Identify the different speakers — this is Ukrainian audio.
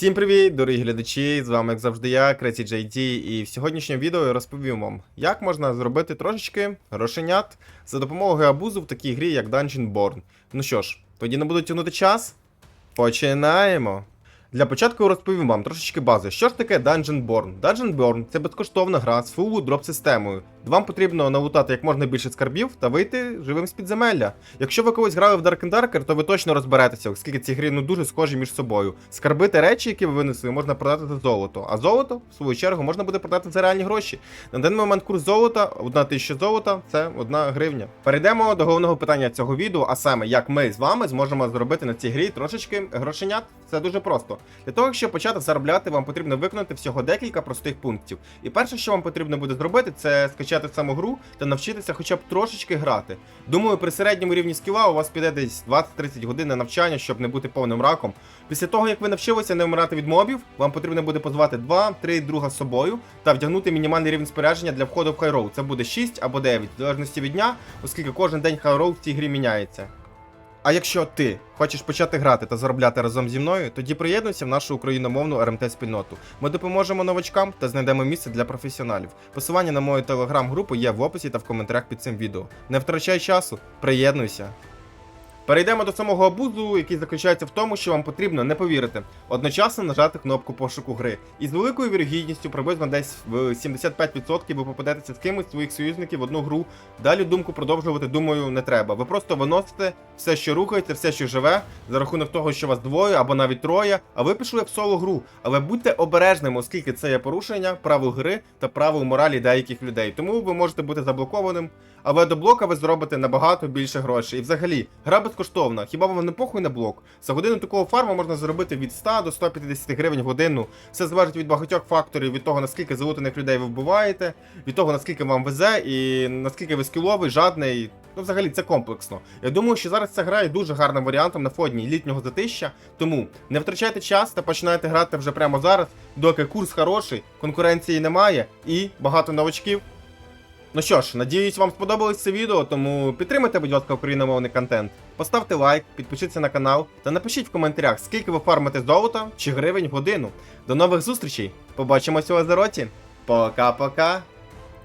Speaker 1: Всім привіт, дорогі глядачі! З вами, як завжди, я, Crazy JD, і в сьогоднішньому відео я розповім вам, як можна зробити трошечки грошенят за допомогою абузу в такій грі, як Dungeon Born. Ну що ж, тоді не буду тягнути час. Починаємо! Для початку розповім вам трошечки бази. Що ж таке Dungeon Born? Dungeon Born це безкоштовна гра з фулу дроп системою. Вам потрібно налутати як можна більше скарбів та вийти живим з підземелля. Якщо ви колись грали в Dark and Darker, то ви точно розберетеся, оскільки ці гри ну дуже схожі між собою. Скарби та речі, які ви винесли, можна продати за золото. А золото, в свою чергу, можна буде продати за реальні гроші. На даний момент курс золота, одна тисяча золота це одна гривня. Перейдемо до головного питання цього відео, а саме як ми з вами зможемо зробити на цій грі трошечки грошенят. Це дуже просто. Для того, щоб почати заробляти, вам потрібно виконати всього декілька простих пунктів. І перше, що вам потрібно буде зробити, це скачати саму гру та навчитися хоча б трошечки грати. Думаю, при середньому рівні скіла у вас піде десь 20-30 годин на навчання, щоб не бути повним раком. Після того, як ви навчилися не вмирати від мобів, вам потрібно буде позвати 2-3 друга з собою та вдягнути мінімальний рівень спорядження для входу в хайроу. Це буде 6 або 9, в залежності від дня, оскільки кожен день хайроу в цій грі міняється. А якщо ти хочеш почати грати та заробляти разом зі мною, тоді приєднуйся в нашу україномовну РМТ спільноту. Ми допоможемо новачкам та знайдемо місце для професіоналів. Посилання на мою телеграм-групу є в описі та в коментарях під цим відео. Не втрачай часу, приєднуйся. Перейдемо до самого абузу, який заключається в тому, що вам потрібно не повірити, одночасно нажати кнопку пошуку гри. І з великою вірогідністю, приблизно десь в 75% ви попадетеся з кимось своїх союзників в одну гру. Далі думку продовжувати, думаю, не треба. Ви просто виносите все, що рухається, все, що живе, за рахунок того, що вас двоє або навіть троє, а ви пішли в соло гру. Але будьте обережними, оскільки це є порушення правил гри та правил моралі деяких людей. Тому ви можете бути заблокованим. Але до блока ви зробите набагато більше грошей. І взагалі, гра безкоштовна. Хіба вам не похуй на блок? За годину такого фарму можна заробити від 100 до 150 гривень в годину. Все залежить від багатьох факторів, від того, наскільки залутаних людей ви вбиваєте, від того, наскільки вам везе, і наскільки ви скіловий, жадний. Ну, взагалі, це комплексно. Я думаю, що зараз ця гра є дуже гарним варіантом на фоні літнього затища. Тому не втрачайте час та починайте грати вже прямо зараз, доки курс хороший, конкуренції немає і багато новачків. Ну що ж, надіюсь, вам сподобалось це відео, тому підтримайте, будь ласка, україномовний контент. Поставте лайк, підпишіться на канал та напишіть в коментарях, скільки ви фармите золота чи гривень в годину. До нових зустрічей! Побачимося у Азероті. Пока-пока!